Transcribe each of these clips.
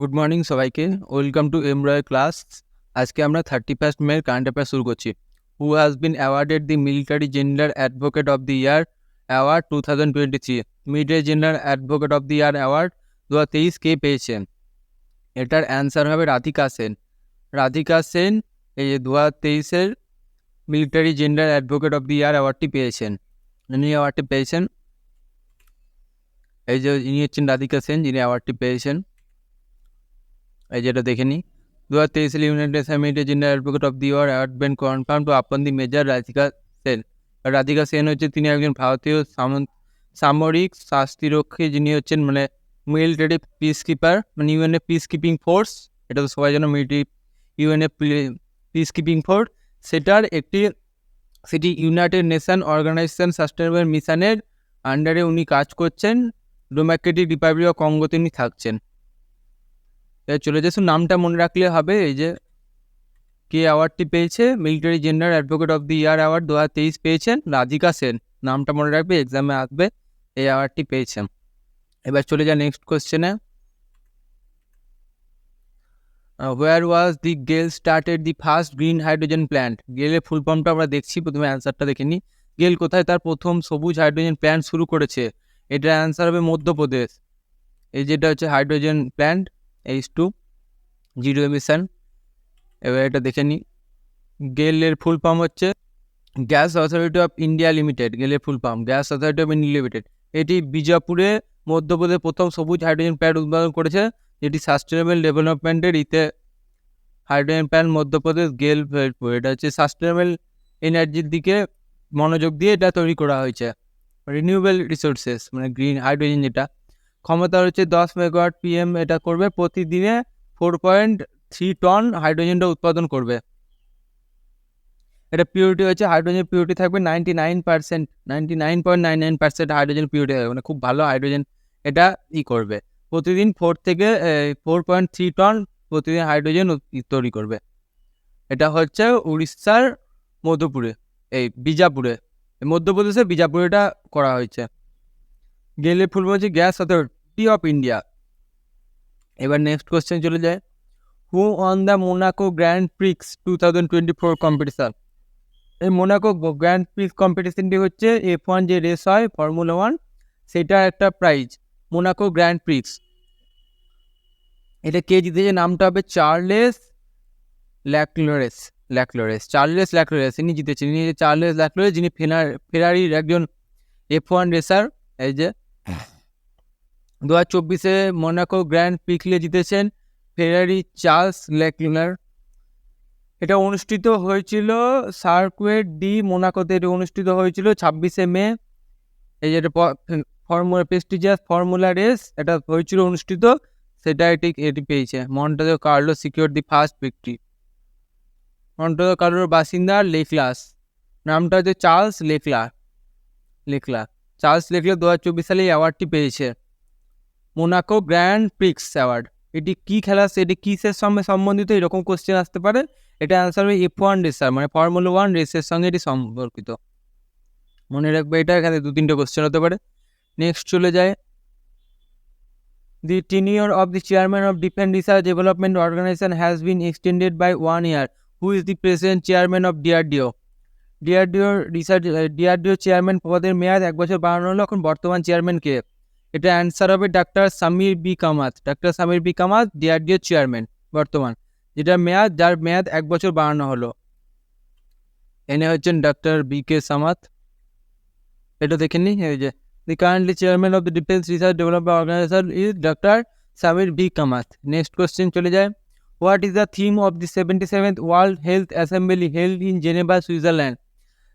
Good morning সবাইকে। Welcome to এমরয় class আজকে আমরা thirty first May current affair শুরু করছি। Who has been awarded the military general advocate of the year award two thousand twenty three military general advocate of the year award দু হাজার তেইশ কে পেয়েছেন? এটার অ্যান্সার হবে রাধিকা সেন। রাধিকা সেন এই যে দু হাজার তেইশের military general advocate of the year অ্যাওয়ার্ডটি পেয়েছেন। ইনি অ্যাওয়ার্ডটি পেয়েছেন। এই যে ইনি হচ্ছেন রাধিকা সেন, যিনি অ্যাওয়ার্ডটি পেয়েছেন। এই যেটা দেখে নিই দু হাজার তেইশে United অ্যাসামিটি general advocate of the year award been confirm to upon the major Radhika Sen Radhika Sen হচ্ছে তিনি একজন ভারতীয় সামরিক শাস্তিরক্ষী যিনি হচ্ছেন মানে মিলিটারি পিস কিপার মানে ইউএনএ পিস কিপিং ফোর্স এটা তো সবাই জানো military UNA peace keeping force সেটার একটি সেটি ইউনাইটেড নেশন অর্গানাইজেশন সাস্টেনেবল মিশনের আন্ডারে উনি কাজ করছেন। ডোম্যাক্রেটিক রিপাবলিক অফ কঙ্গোতে উনি থাকছেন। চলে যাচ্ছে নামটা মনে রাখলে হবে এই যে, কে অ্যাওয়ার্ডটি পেয়েছে? Military general advocate of the year award দু হাজার তেইশ পেয়েছেন রাধিকা সেন। নামটা মনে রাখবে এক্সামে আসবে, এই অ্যাওয়ার্ডটি পেয়েছেন। এবার চলে যা নেক্সট কোশ্চেনে where was the GAIL started the first green hydrogen plant গেলের full ফর্মটা আমরা দেখছি, প্রথমে অ্যান্সারটা দেখে নিই গেল কোথায়? তার প্রথম সবুজ হাইড্রোজেন প্ল্যান্ট শুরু করেছে। এটার অ্যান্সার হবে মধ্যপ্রদেশ। এই যেটা হচ্ছে hydrogen plant H two zero emission এবার এটা দেখে নিই গেলের ফুল পাম্প হচ্ছে gas authority of India limited গেলের full pump gas authority of India limited এটি বিজাপুরে মধ্যপ্রদেশ প্রথম সবুজ হাইড্রোজেন প্ল্যান্ট উদ্বোধন করেছে, যেটি সাস্টেনেবল ডেভেলপমেন্টের ইতে হাইড্রোজেন প্ল্যান্ট মধ্যপ্রদেশ গেল এটা হচ্ছে সাস্টেনেবল এনার্জির দিকে মনোযোগ দিয়ে এটা তৈরি করা হয়েছে। রিনিউয়েবল রিসোর্সেস মানে গ্রিন হাইড্রোজেন যেটা। ক্ষমতা হচ্ছে দশ মেগাওয়াট পিএম এটা করবে। প্রতিদিনে ফোর পয়েন্ট থ্রি টন হাইড্রোজেনটা উৎপাদন করবে। এটা পিউরিটি হচ্ছে হাইড্রোজেন পিউরিটি থাকবে ninety nine percent ninety nine point nine nine percent hydrogen purity থাকবে মানে খুব ভালো হাইড্রোজেন এটা ই করবে। প্রতিদিন ফোর থেকে ফোর পয়েন্ট থ্রি টন প্রতিদিন হাইড্রোজেন তৈরি করবে। এটা হচ্ছে উড়িষ্যার মধ্যপুরে এই বিজাপুরে মধ্যপ্রদেশে বিজাপুরে এটা করা হয়েছে। গেলে ফুল বলছে গ্যাস অথরিটি অফ ইন্ডিয়া এবার নেক্সট কোয়েশ্চেন চলে যায়। Who won the Monaco grand prix two thousand twenty four competition এই মোনাকো গ্র্যান্ড প্রিক্স কম্পিটিশনটি হচ্ছে এফ ওয়ান যে রেস হয় ফর্মুলা ওয়ান সেটার একটা প্রাইজ মোনাকো গ্র্যান্ড প্রিক্স এটা কে জিতেছে? নামটা হবে চার্লেস ল্যাকলোরেস ল্যাকলোরেস চার্লেস ল্যাকলোরেস ইনি জিতেছেন। ইনি চার্লেস ল্যাকলোরেস যিনি ফেনার ফেরারির একজন এফ ওয়ান রেসার এই যে দু হাজার চব্বিশে মোনাকো গ্র্যান্ড পিকলে জিতেছেন ফেরারি চার্লস লেকলিনার এটা অনুষ্ঠিত হয়েছিল সার্কুয়েট ডি মোনাকোতে এটা অনুষ্ঠিত হয়েছিল ছাব্বিশে মে। এই যেটা ফর্মুলা প্রেস্টিজিয়াস ফর্মুলা রেস এটা হয়েছিল অনুষ্ঠিত সেটা এটি এটি পেয়েছে। Monte Carlo secure the first victory Monte কার্লোর বাসিন্দা লেকলাস নামটা হচ্ছে চার্লস লেকলা লেকলা চার্লস লেকলা দু হাজার চব্বিশ সালে এই অ্যাওয়ার্ডটি পেয়েছে। মোনাকো গ্র্যান্ড প্রিক্স অ্যাওয়ার্ড এটি কী খেলা এটি কিসের সঙ্গে সম্বন্ধিত? এরকম কোশ্চেন আসতে পারে। এটা অ্যান্সার হবে এফ ওয়ান রেসার মানে ফর্মুলা ওয়ান রেসের সঙ্গে এটি সম্পর্কিত। মনে রাখবে এটা এখানে দু তিনটে কোশ্চেন হতে পারে। নেক্সট চলে যায়। The tenure of the chairman of Defence Research Development Organisation has been extended by one year who is the president chairman of DRDO ডিআরডিওর research DRDO chairman পদের মেয়াদ এক বছর বাড়ানো হলো। এখন বর্তমান চেয়ারম্যান কে? এটা অ্যান্সার হবে doctor Samir B Kamat doctor Samir B Kamat DRDO chairman বর্তমান। যেটা মেয়াদ, যার মেয়াদ এক বছর বাড়ানো হলো। এনে হচ্ছেন ডাক্তার বি কে সামাত এটা দেখে নি, এই যে। The currently chairman of the Defence Research Development Organisation is doctor Samir B Kamat next question চলে যায়। What is the theme of the seventy seventh World Health Assembly held in Geneva Switzerland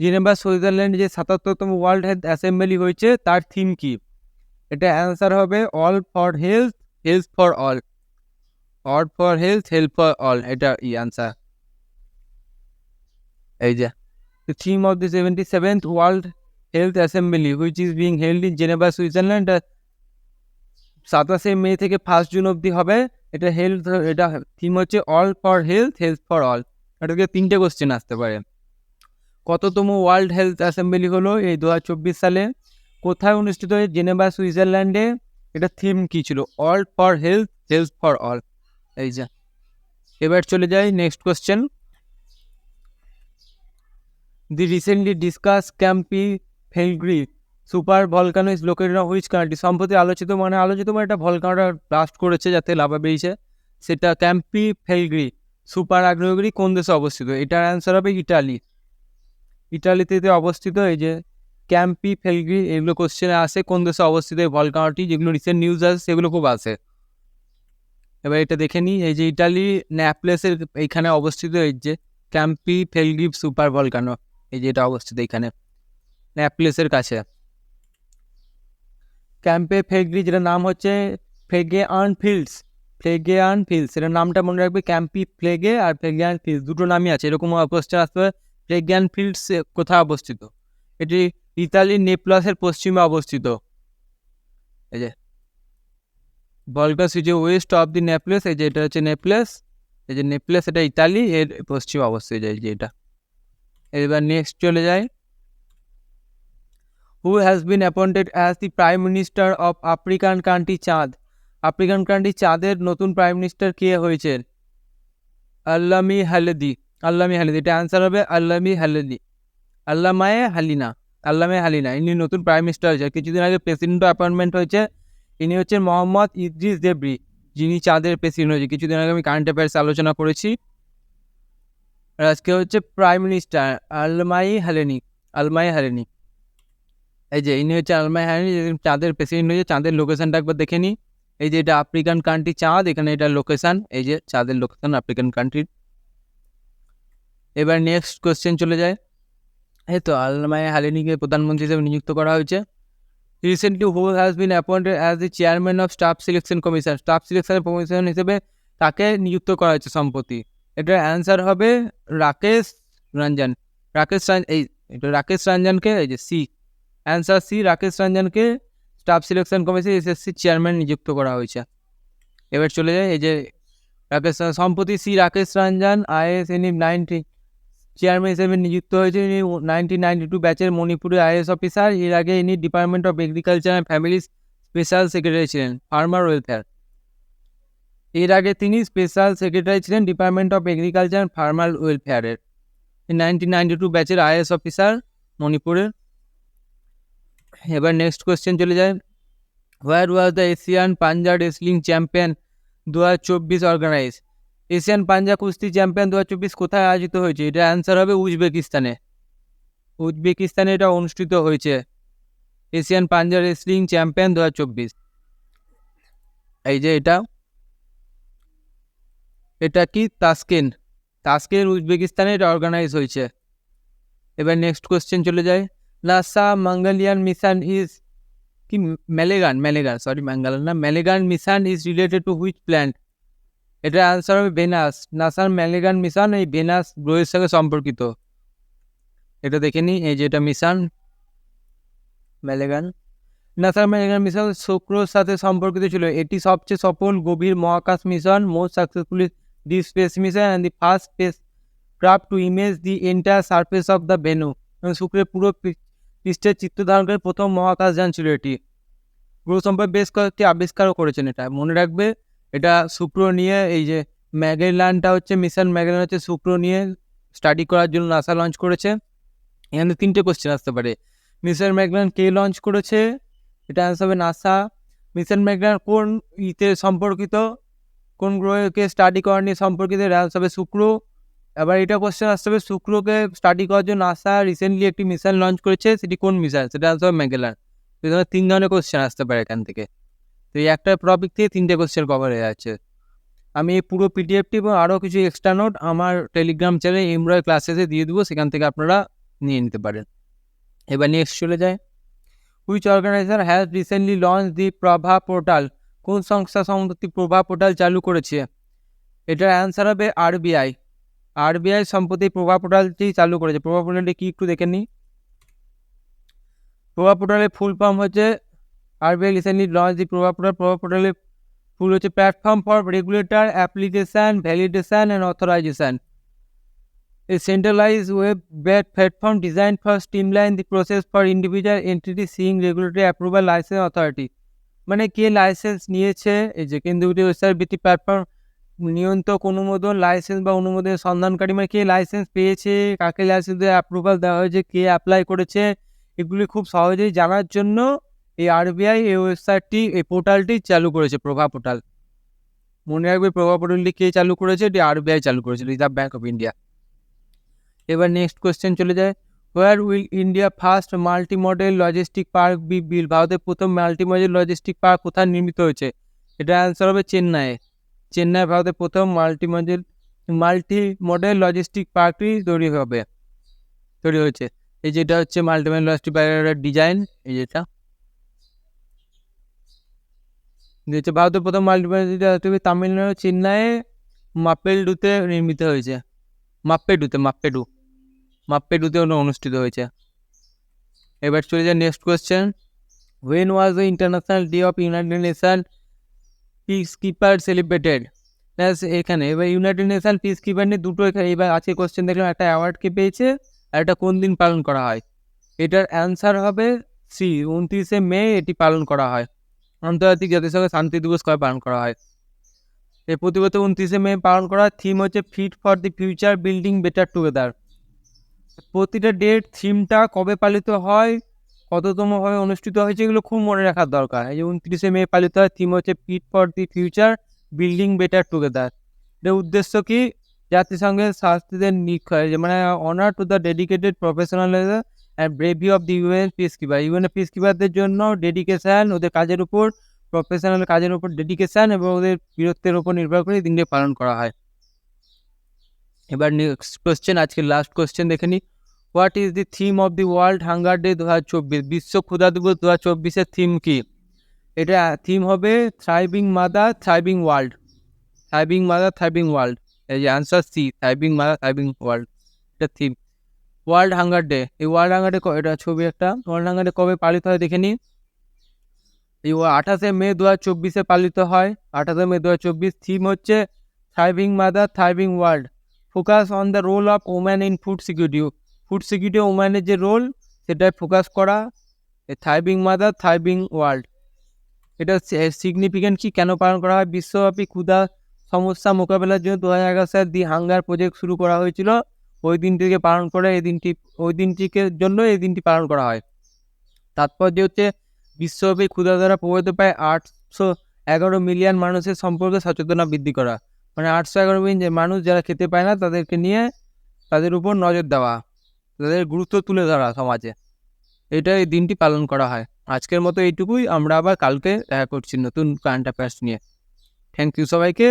Geneva Switzerland যে সাতাত্তরতম world health assembly হয়েছে, তার theme কি? এটা answer হবে all for health health for all all for health health for all এটা ই answer এই যে the theme of the 77th World Health Assembly which is being held in Geneva, Switzerland সাতাশে মে থেকে first June অবধি হবে। এটা health এটা থিম হচ্ছে all for health health for all এটাকে তিনটে কোশ্চেন আসতে পারে। কততম ওয়ার্ল্ড হেলথ অ্যাসেম্বলি হলো এই দুহাজার চব্বিশ সালে? কোথায় অনুষ্ঠিত হয় জেনেভা, সুইজারল্যান্ডে। এটা থিম কী ছিল? All for health health for all এই যে। এবার চলে যাই next question the recently discuss Campi Flegrei super volcano is located which country সম্প্রতি আলোচিত মানে আলোচিত মানে একটা ভলকানোটা ব্লাস্ট করেছে যাতে লাভা বেরিয়েছে। সেটা ক্যাম্পি ফেলগ্রি সুপার আগ্নেয়গিরি কোন দেশে অবস্থিত? এটার অ্যান্সার হবে ইটালি ইটালিতে অবস্থিত এই যে ক্যাম্পি, ফেলগ্রি এগুলো কোশ্চেনে আসে। কোন দেশে অবস্থিত এই ভলকানোটি যেগুলো রিসেন্ট নিউজ আসে, সেগুলো খুব আসে। এবার এটা দেখে নিই। এই যে ইটালি ন্যাপলেসের এইখানে অবস্থিত এই যে ক্যাম্পি ফেলগ্রিপ সুপার ভলকানো এই যে এটা অবস্থিত এইখানে ন্যাপলেসের কাছে। ক্যাম্পে ফেগরি যেটা নাম হচ্ছে ফ্লেগে আন ফিল্ডস ফ্লেগে আন ফিল্ডস, এটার নামটা মনে রাখবে ক্যাম্পি ফ্লেগে আর ফ্লেগে আন ফিল্ডস, দুটো নামই আছে। এরকম কোশ্চেন আসতে হবে ফ্লেগে আন ফিল্ডস কোথায় অবস্থিত? এটি ইতালির নেপলাসের পশ্চিমে অবস্থিত। এই যে, বলগাস যে ওয়েস্ট অফ দি নেপলেস এই যে এটা হচ্ছে নেপলেস এই যে নেপলেস এটা ইতালি, এর পশ্চিমে অবস্থিত এই যে এটা। এবার নেক্সট চলে যায় who has been appointed as the prime minister of African country Chad African country চাঁদের নতুন প্রাইম মিনিস্টার কে হয়েছেন আল্লামি হালেদি। আল্লামি হালেদি, এটা অ্যান্সার হবে আল্লামি হালেদি। আল্লামায়ে হালিনা। আল্লামে হালিনা ইনি নতুন প্রাইম মিনিস্টার হয়েছে। কিছুদিন আগে প্রেসিডেন্ট অ্যাপয়েন্টমেন্ট হয়েছে। ইনি হচ্ছেন মোহাম্মদ ইদ্রিস দেবরি, যিনি চাঁদের প্রেসিডেন্ট হয়েছে। কিছুদিন আগে আমি কারেন্ট অ্যাফেয়ার্স আলোচনা করেছি। আর আজকে হচ্ছে প্রাইম মিনিস্টার আলমাই হালেনি আলমাই হালেনি। এই যে ইনি হচ্ছে আলমাই হালেনি চাঁদের প্রেসিডেন্ট হয়েছে। চাঁদের লোকেশানটা একবার দেখে নিই। এই যে এটা আফ্রিকান কান্ট্রি চাঁদ, এখানে এটা লোকেশান এই যে চাঁদের লোকেশান আফ্রিকান কান্ট্রির এবার নেক্সট কোশ্চেন চলে যায়। এই তো আলমাই হালেনিকে প্রধানমন্ত্রী হিসেবে নিযুক্ত করা হয়েছে। Recently who has been appointed as the chairman of Staff Selection Commission Staff Selection Commission হিসেবে তাকে নিযুক্ত করা হয়েছে সম্প্রতি। এটার অ্যান্সার হবে রাকেশ রঞ্জন। রাকেশ এই, এটা রাকেশ রঞ্জনকে, এই যে C answer C Rakesh রঞ্জনকে Staff Selection Commission SSC chairman নিযুক্ত করা হয়েছে। এবার চলে যায় এই যে রাকেশ সম্প্রতি সি রাকেশ রঞ্জন আইএস এনি নাইনটি চেয়ারম্যান হিসেবে নিযুক্ত হয়েছে ইনি নাইনটিন নাইনটি টু ব্যাচের মণিপুরের আইএস অফিসার এর আগে ইনি department of agriculture and family special secretary ছিলেন ফার্মার ওয়েলফেয়ার এর আগে তিনি স্পেশাল সেক্রেটারি ছিলেন department of agriculture and farmer ওয়েলফেয়ারের nineteen ninety two ব্যাচের আইএস অফিসার মণিপুরের এবার নেক্সট কোয়েশ্চেন চলে যায়। Where was the Asian Panja wrestling champion দু হাজার চব্বিশ অর্গানাইজ এশিয়ান পাঞ্জা কুস্তি চ্যাম্পিয়ন দু হাজার চব্বিশ কোথায় আয়োজিত হয়েছে? এটা অ্যান্সার হবে উজবেকিস্তানে। উজবেকিস্তানে এটা অনুষ্ঠিত হয়েছে। এশিয়ান পাঞ্জা রেসলিং চ্যাম্পিয়ন দু হাজার চব্বিশ। এই যে এটা। এটা কি? তাস্কেন। তাস্কেন উজবেকিস্তানে এটা অর্গানাইজ হয়েছে। এবার নেক্সট কোয়েশ্চেন চলে যায়। নাসা মঙ্গলিয়ান মিশন ইজ কি? ম্যালেগান ম্যালেগান সরি ম্যাঙ্গালান না Magellan mission is related to which planet এটার অ্যান্সার হবে ভেনাস নাসার ম্যালেগান মিশন, এই ভেনাস গ্রহের সঙ্গে সম্পর্কিত। এটা দেখে নিই, এই যে এটা মিশন, ম্যালেগান। নাসার ম্যালেগান মিশন শুক্রর সাথে সম্পর্কিত ছিল। এটি সবচেয়ে সফল, গভীর মহাকাশ mission most successfully the space mission and the first spacecraft to image the entire surface of the Venus শুক্রের পুরো পৃষ্ঠের চিত্র ধারণকারী প্রথম মহাকাশযান ছিল এটি। গ্রহ সম্পর্কে বেশ কয়েকটি আবিষ্কারও করেছেন এটা। মনে রাখবে এটা শুক্র নিয়ে এই যে ম্যাগেলানটা হচ্ছে মিশন ম্যাগেলান হচ্ছে শুক্র নিয়ে স্টাডি করার জন্য নাসা লঞ্চ করেছে। এখানে তিনটে কোশ্চেন আসতে পারে। মিশন ম্যাগলান কে লঞ্চ করেছে? এটা আনসার হবে নাসা মিশন ম্যাগলান কোন ইতে সম্পর্কিত? কোন গ্রহকে স্টাডি করা নিয়ে সম্পর্কিত? এটা answer হবে শুক্র। এবার এটা কোশ্চেন আসতে হবে, শুক্রকে স্টাডি করার জন্য নাসা রিসেন্টলি একটি মিশন লঞ্চ করেছে, সেটি কোন মিশন সেটা আনসার হবে ম্যাগেলান। তিন ধরনের কোশ্চেন আসতে পারে এখান থেকে। তো এই একটা টপিক থেকে তিনটে কোশ্চেন কভার হয়ে যাচ্ছে। আমি এই পুরো পিডিএফটি এবং আরও কিছু এক্সট্রা নোট আমার টেলিগ্রাম চ্যানেল এমরয় ক্লাসেসে দিয়ে দেবো, সেখান থেকে আপনারা নিয়ে নিতে পারেন। এবার নেক্সট চলে যায় which organiser has recently launch the Pravaah portal কোন সংস্থা সম্প্রতি প্রভা পোর্টাল চালু করেছে? এটার অ্যান্সার হবে আরবিআই আরবিআই সম্প্রতি প্রভা পোর্টালটি চালু করেছে। প্রভা পোর্টালটি কি একটু দেখে নিই। প্রভা পোর্টালের ফুল ফর্ম হচ্ছে RBI recently launch the Pravaah portal Pravaah পোর্টালের ফুল হচ্ছে platform for regulator application validation and authorisation A centralized web based platform designed for streamline the process for individual entities সিং রেগুলেটরি অ্যাপ্রুভাল লাইসেন্স অথরিটি মানে কে licence নিয়েছে? এই যে কেন্দ্রীয় website ভিত্তিক প্ল্যাটফর্ম নিয়ন্ত্রক অনুমোদন লাইসেন্স বা অনুমোদনের সন্ধানকারী মানে কে লাইসেন্স পেয়েছে? কাকে লাইসেন্সের অ্যাপ্রুভাল দেওয়া হয়েছে? কে অ্যাপ্লাই করেছে? এগুলি খুব সহজেই জানার জন্য এই আরবিআই এই ওয়েবসাইটটি এই পোর্টালটি চালু করেছে প্রভা পোর্টাল মনে রাখবে প্রভা পোর্টালটি কে চালু করেছে? এটি আরবিআই চালু করেছে রিজার্ভ ব্যাঙ্ক অফ ইন্ডিয়া এবার নেক্সট কোয়েশ্চেন চলে যায়। Where will India first multi model logistic park be built ভারতের প্রথম মাল্টি মডেল লজিস্টিক পার্ক কোথায় নির্মিত হয়েছে? এটা অ্যান্সার হবে চেন্নাইয়ে। চেন্নাই ভারতের প্রথম multi model multi model logistic পার্কটি তৈরি হবে, তৈরি হয়েছে। এই যেটা হচ্ছে মাল্টি মডেল লজিস্টিক পার্কের ডিজাইন এই যেটা যে হচ্ছে ভারতের প্রথম মাল্টি মডেল তামিলনাড়ু চেন্নাইয়ে মাপেলডুতে নির্মিত হয়েছে। মাপ্পেডুতে মাপ্পেডু মাপ্পেডুতে অনুষ্ঠিত হয়েছে। এবার চলে যায় next question when was the International Day of United Nation peacekeeper celebrated এখানে। এবার ইউনাইটেড নেশন পিস কিপার নিয়ে দুটো এখানে, এবার আজকে কোশ্চেন দেখলাম, একটা অ্যাওয়ার্ডকে পেয়েছে আর এটা কোন দিন পালন করা হয়? এটার অ্যান্সার হবে সি উনত্রিশে মে, এটি পালন করা হয়। আন্তর্জাতিক জাতিসংঘ শান্তি দিবস কবে পালন করা হয়? এই প্রতি বছর উনত্রিশে মে পালন করার থিম হচ্ছে fit for the future building better together প্রতিটা ডেট থিমটা কবে পালিত হয় কততমভাবে অনুষ্ঠিত হয়েছে, এগুলো খুব মনে রাখার দরকার। এই যে উনত্রিশে মে পালিত হয় থিম হচ্ছে fit for the future building better together এর উদ্দেশ্য কি? জাতিসংঘের শাস্তিদের নিক্ষয় মানে honour to the dedicated professional and bravery of the UN peacekeeper UN peace কিপারদের জন্য ডেডিকেশান ওদের কাজের উপর প্রফেশনাল কাজের উপর ডেডিকেশান এবং ওদের বীরত্বের উপর নির্ভর করে দিনটি পালন করা হয়। এবার নেক্সট কোশ্চেন আজকে লাস্ট কোয়েশ্চেন দেখে নিই what is the theme of the World Hunger Day দু হাজার চব্বিশ? বিশ্ব ক্ষুধা দিবস দু হাজার চব্বিশের থিম কি? এটা থিম হবে thriving mother thriving world thriving mother thriving world এই যে answer C thriving mother thriving world এটা থিম ওয়ার্ল্ড হাঙ্গার ডে। এই ওয়ার্ল্ড হাঙ্গার ডে এটা ছবি একটা। ওয়ার্ল্ড হাঙ্গার ডে কবে পালিত হয় দেখে নিই এই আঠাশে মে দু হাজার চব্বিশে পালিত হয়। আঠাশে মে দু হাজার চব্বিশ থিম হচ্ছে thriving mother thriving world focus on the role of woman in food security food security ওম্যানের যে রোল সেটাই ফোকাস করা। থাইবিং মাদার থাইবিং ওয়ার্ল্ড এটা সিগনিফিকেন্ট কি কেন পালন করা হয়? বিশ্বব্যাপী ক্ষুধা সমস্যা মোকাবেলার জন্য দু হাজার এগারো সালে দি হাঙ্গার প্রজেক্ট শুরু করা হয়েছিল। ওই দিনটিকে পালন করে, এই দিনটি, ওই দিনটিকে জন্য এই দিনটি পালন করা হয়। তাৎপর্য হচ্ছে, বিশ্বব্যাপী ক্ষুধা দ্বারা প্রভাবিত প্রায় আটশো এগারো মিলিয়ন মানুষের সম্পর্কে সচেতনতা বৃদ্ধি করা। মানে আটশো এগারো মিলিয়ন মানুষ যারা খেতে পায় না, তাদেরকে নিয়ে তাদের উপর নজর দেওয়া, তাদের গুরুত্ব তুলে ধরা সমাজে। এটা এই দিনটি পালন করা হয়। আজকের মতো এইটুকুই। আমরা আবার কালকে দেখা করছি নতুন কারেন্ট অ্যাফেয়ার্স নিয়ে। থ্যাংক ইউ সবাইকে।